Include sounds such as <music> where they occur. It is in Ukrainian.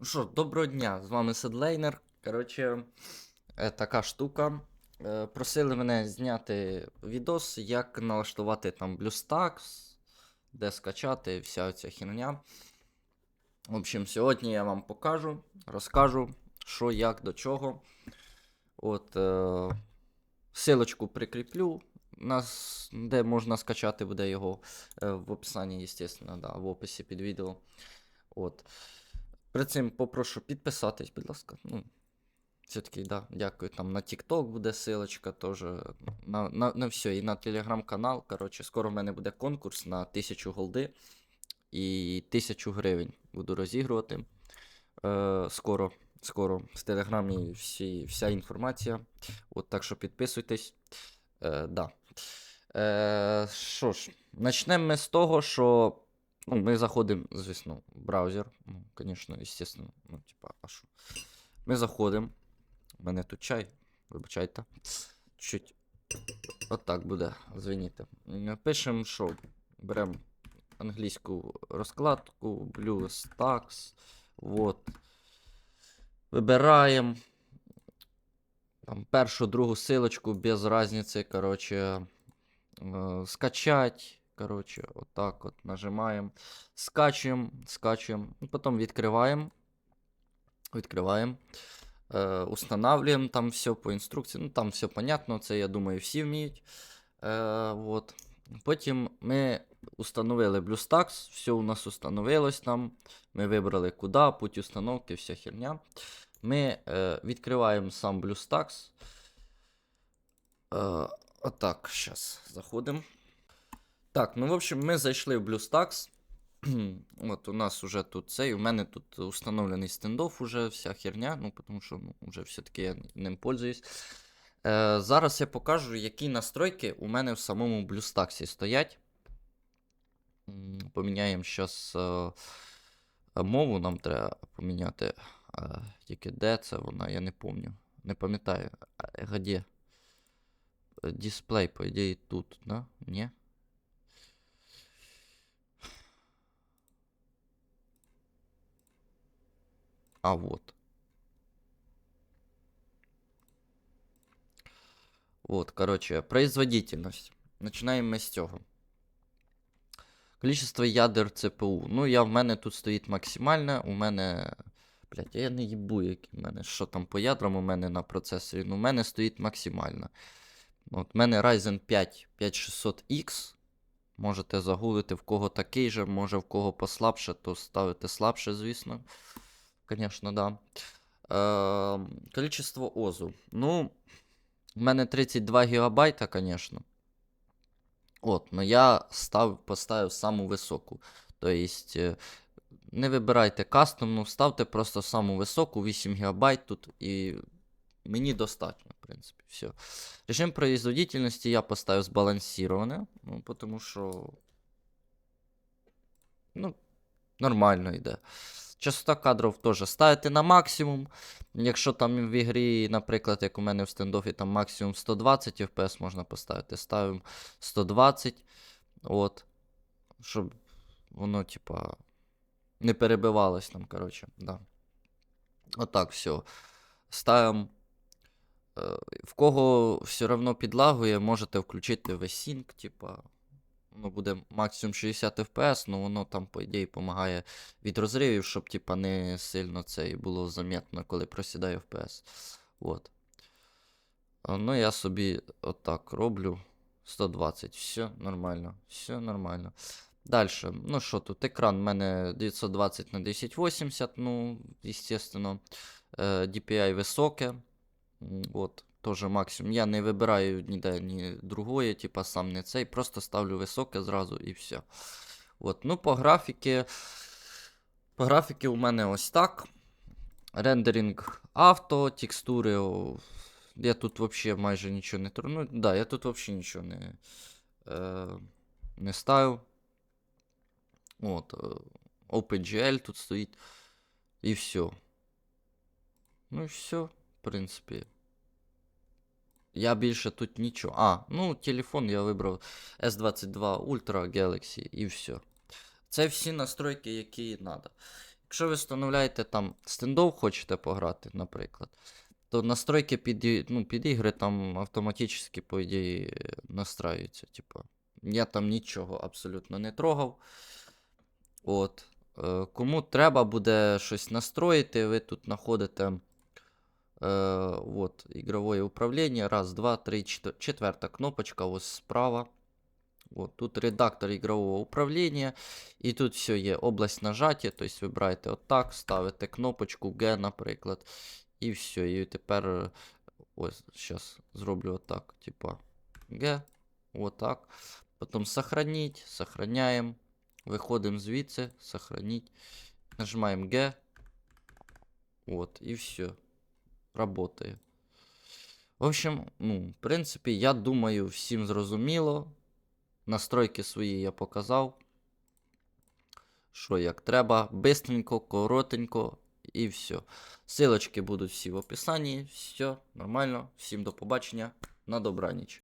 Ну що, доброго дня, з вами Седлейнер. Коротше, е, така штука. Е, Просили мене зняти відос, як налаштувати там BlueStacks, де скачати, вся ця херня. В общем, сьогодні я вам покажу, розкажу, що, як, до чого. От, е, силочку прикріплю, нас, де можна скачати буде його е, в описанні, звісно, да, в описі під відео. От. Перед цим попрошу підписатись, будь ласка. Ну, все-таки, да, дякую. Там на TikTok буде силочка теж. На, на, на все. І на телеграм-канал. Коротше, скоро в мене буде конкурс на 1000 голди і 1000 гривень буду розігрувати. Е, скоро, скоро в телеграмі всі, вся інформація. От так що підписуйтесь. Е, да. Е, що ж, почнемо ми з того, що ну, ми заходимо, звісно, в браузер. Ну, звісно, естественно. Ну, типа, а що? Ми заходимо. У мене тут чай, вибачайте. Чуть. Отак буде, звініте. Пишемо, що беремо англійську розкладку, BlueStacks. Вот. Вибираємо. Там першу, другу силочку без разниці, короче, э, скачать. Короче, вот так вот нажимаем. Скачуємо, скачуємо. Потім відкриваємо. Відкриваємо. Е, устанавливаємо там все по інструкції. Ну, там все понятно, це, я думаю, всі вміють. Е, вот. Потім ми установили BlueStacks, все у нас установилось там. Ми вибрали куди, путь установки, вся херня. Ми е, відкриваємо сам BlueStacks. Е, отак, зараз заходимо. Так, ну в общем, ми зайшли в BlueStacks. <clears throat> От у нас уже тут цей. У мене тут установлений стендоф, уже вся херня, ну тому що ну, вже все-таки я ним пользуюсь. Е, зараз я покажу, які настройки у мене в самому BlueStacks стоять. Поміняємо зараз е, мову, нам треба поміняти. Е, тільки де це вона, я не пам'ятаю. Не пам'ятаю. А, Где? Е, Дисплей, по ідеї, тут, да? Ні? А вот. Вот, короче, производительность. Начинаємо ми з цього. Количество ядер ЦПУ. Ну, я в мене тут стоїть максимальне. У мене. Блять, я не їбу, які в мене. Що там по ядрам у мене на процесорі. Ну, у мене стоїть максимально. От, у мене Ryzen 5 5600X. Можете загуглити, в кого такий же, може в кого послабше, то ставите слабше, звісно. Конечно, да. Е, количество озу. Ну, у мене 32 гігабайта, конечно. От, но я став, поставив саму високу. Тобто, е, не вибирайте кастомну, ставте просто саму високу, 8 ГБ тут, і мені достатньо, в принципі, все. Режим производительності я поставив збалансироване, ну, тому що. Ну, нормально йде. Частота кадрів теж ставити на максимум. Якщо там в ігрі, наприклад, як у мене в стендофі, там максимум 120 FPS можна поставити. Ставимо 120. От. Щоб воно, типа, не перебивалось там, коротше. Да. Отак, все. Ставимо. е, В кого все одно підлагує, можете включити V-Sync, типа. Воно буде максимум 60 FPS, але воно там, по ідеї, допомагає від розривів, щоб типа, не сильно це і було замітно, коли просідає FPS. От. Ну, я собі отак роблю. 120. Все нормально. Все нормально. Далі. Ну що тут? Екран у мене 920 на 1080, ну, естественно. Е, DPI високе. От. Тоже максимум. Я не вибираю ніде ні другої, типа сам не цей. Просто ставлю високе зразу і все. От. Ну, по графіки. По графіки у мене ось так. Рендеринг авто, текстури. Я тут взагалі майже нічого не тру- Ну, да, я тут взагалі нічого не, е, не ставив. От. е, OpenGL тут стоїть. І все. Ну і все, в принципі. Я більше тут нічого. А, ну, телефон я вибрав S22 Ultra Galaxy і все. Це всі настройки, які треба. Якщо ви встановляєте там стендов, хочете пограти, наприклад, то настройки під, ну, під ігри там автоматично, по ідеї, настраюються. Типа. Я там нічого абсолютно не трогав. От. Е, Кому треба буде щось настроїти, ви тут знаходите е, от, ігрове управління. Раз, два, три, чотир- четверта кнопочка, ось справа. От, тут редактор ігрового управління. І тут все є область нажаття, тобто вибираєте отак, ставите кнопочку G, наприклад. І все. І тепер е, ось зараз зроблю отак. Типа G. Отак. Потім сохраніть, сохраняємо. Виходимо звідси, сохраніть. Нажимаємо G. От, і все. Работає. В общем, ну, в принципі, я думаю, всім зрозуміло. Настройки свої я показав. Що як треба. Бистренько, коротенько і все. Силочки будуть всі в описанні. Все, нормально. Всім до побачення. На добраніч.